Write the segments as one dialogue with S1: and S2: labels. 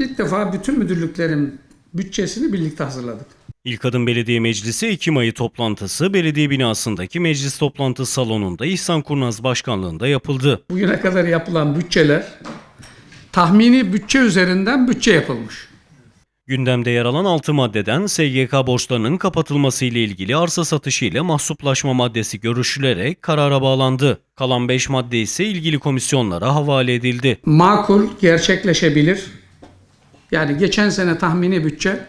S1: İlk defa bütün müdürlüklerin bütçesini birlikte hazırladık.
S2: İlkadın Belediye Meclisi Ekim ayı toplantısı belediye binasındaki meclis toplantı salonunda İhsan Kurnaz başkanlığında yapıldı.
S1: Bugüne kadar yapılan bütçeler tahmini bütçe üzerinden bütçe yapılmış.
S2: Gündemde yer alan 6 maddeden SGK borçlarının kapatılması ile ilgili arsa satışı ile mahsuplaşma maddesi görüşülerek karara bağlandı. Kalan 5 madde ise ilgili komisyonlara havale edildi.
S1: Makul, gerçekleşebilir. Yani geçen sene tahmini bütçe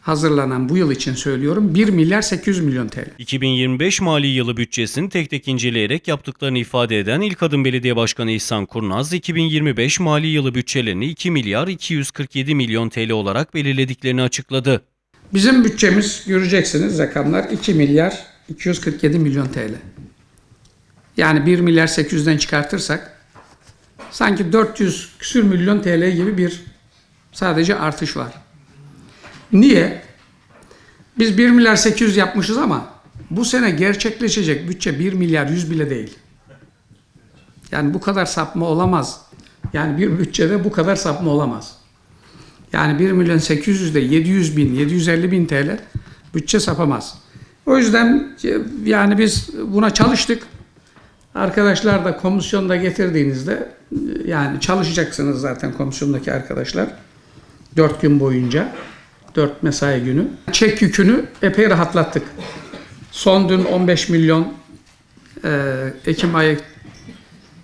S1: hazırlanan bu yıl için söylüyorum 1 milyar 800 milyon TL.
S2: 2025 mali yılı bütçesini tek tek inceleyerek yaptıklarını ifade eden İlkadın Belediye Başkanı İhsan Kurnaz, 2025 mali yılı bütçelerini 2 milyar 247 milyon TL olarak belirlediklerini açıkladı.
S1: Bizim bütçemiz göreceksiniz rakamlar 2 milyar 247 milyon TL. Yani 1 milyar 800'den çıkartırsak sanki 400 küsür milyon TL gibi bir sadece artış var. Niye? Biz 1 milyar 800 yapmışız ama bu sene gerçekleşecek bütçe 1 milyar 100 bile değil. Yani bu kadar sapma olamaz. Yani bir bütçede bu kadar sapma olamaz. Yani 1 milyon 800 de 700 bin, 750 bin TL bütçe sapamaz. O yüzden e, yani biz buna çalıştık. Arkadaşlar da komisyonda getirdiğinizde e, yani çalışacaksınız zaten komisyondaki arkadaşlar. 4 gün boyunca. 4 mesai günü. Çek yükünü epey rahatlattık. Son dün 15 milyon e, Ekim ayı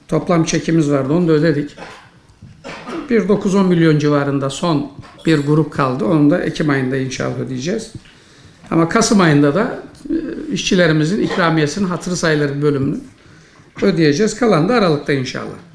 S1: toplam çekimiz vardı. Onu da ödedik. Bir 9-10 milyon civarında son bir grup kaldı. Onu da Ekim ayında inşallah ödeyeceğiz. Ama Kasım ayında da e, işçilerimizin ikramiyesinin hatırı sayılır bölümünü ödeyeceğiz. Kalan da Aralık'ta inşallah.